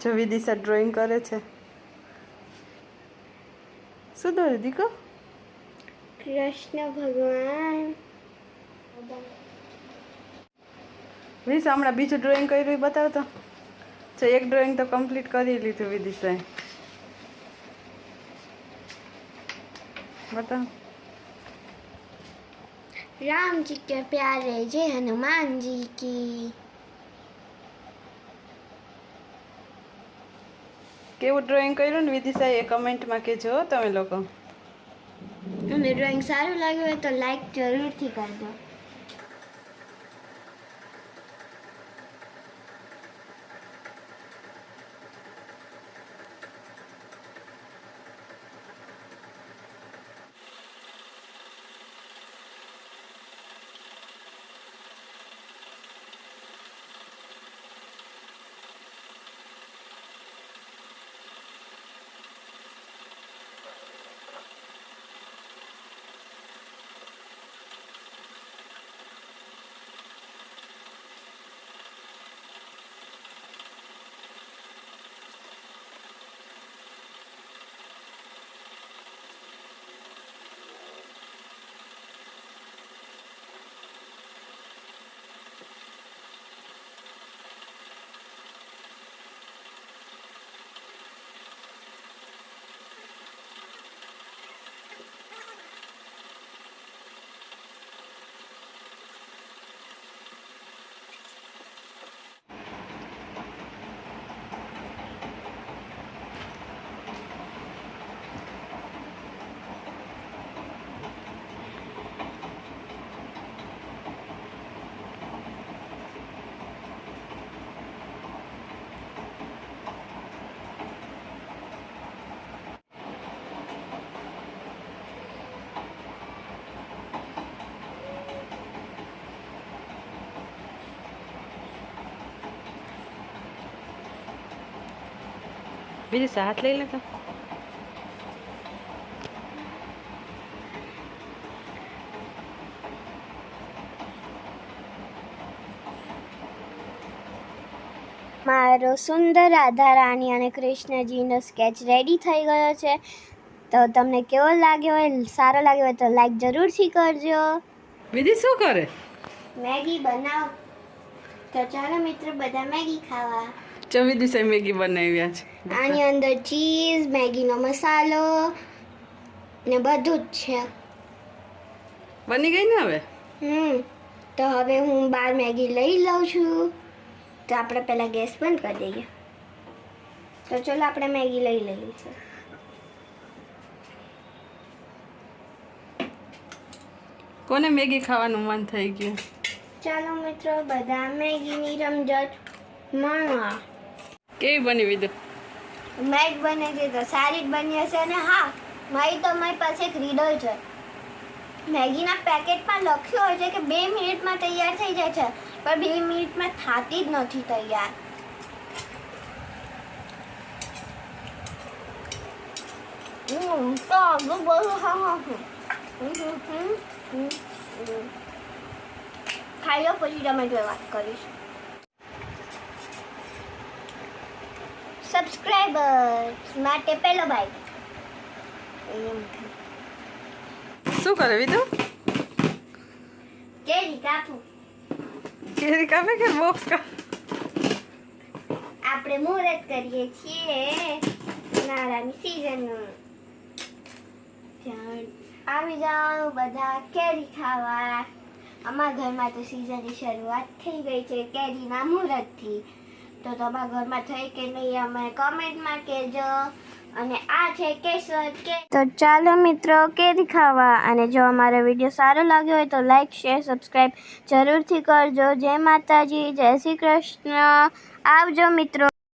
જો વિદિશા ડ્રોઈંગ કરે છે શું દોરે દીકો કૃષ્ણ ભગવાન વિદિશા હમણાં બીજું ડ્રોઈંગ કર્યું એ બતાવતો જો એક ડ્રોઈંગ તો કમ્પ્લીટ કરી લીધું વિદિશાએ બતાવ राम जी के प्यारे जय हनुमान जी की કેવું ડ્રોઈંગ કર્યું ને વિદિશા એ કમેન્ટમાં કહેજો તમે લોકો. અને ડ્રોઈંગ સારું લાગ્યું હોય તો લાઈક જરૂરથી કરજો. વિદિશા હાથ લઈ મારો સુંદર રાધા રાણી અને કૃષ્ણજીનો સ્કેચ રેડી થઈ ગયો છે. તો તમને કેવો લાગ્યો હોય સારો લાગ્યો હોય તો લાઈક જરૂરથી કરજો. વિધિ શું કરે? મેગી બનાવ. તો ચાલો મિત્રો બધા મેગી ખાવા. જો વિદિશા મેગી બનાવ્યા છે. આની અંદર ચીઝ મેગીનો મસાલો ને બધું જ છે. બની ગઈ ને હવે? હમ તો હવે હું બાર મેગી લઈ લઉં છું. તો આપણે પહેલાં ગેસ બંધ કરી દઈએ. તો ચલો આપણે મેગી લઈ લઈએ છે. કોને મેગી ખાવાનું મન થઈ ગયું? ચાલો મિત્રો બધા મેગીની રમઝટ માણવા. કેવી બની વિદુ મેગ બને છે તો સારી જ બની હશે અને હા. મારી તો મારી પાસે એક રીડલ છે. મેગીના પેકેટમાં લખ્યું હોય છે કે બે મિનિટમાં તૈયાર થઈ જાય છે. પણ બે મિનિટમાં થતી જ નથી તૈયાર. હું તો આગળ બધું હા હા. ખાઈ લો, પછી તમે વાત કરીશ. સબસ્ક્રાઈબર્સ માટે પહેલો બાઈક શું કરે વિદુ કેરી કાપું. કેરી કાપે કે બોક્સ કા આપણે મુહૂર્ત કરીએ છીએ નાળાની સિઝનનું આવી જાઓ બધા કેરી ખાવા. અમારા ઘરમાં તો સીઝનની શરૂઆત થઈ ગઈ છે કેરીના મુહૂર્તથી. તો તમારા ઘરમાં થઈ કે નહીં અમે કમેન્ટમાં કહેજો. અને આ છે કેસર કે તો ચાલો મિત્રો કેરી ખાવા. અને જો અમારો વીડિયો સારો લાગ્યો હોય તો લાઈક શેર સબસ્ક્રાઈબ જરૂરથી કરજો. જય માતાજી, જય શ્રી કૃષ્ણ. આવજો મિત્રો.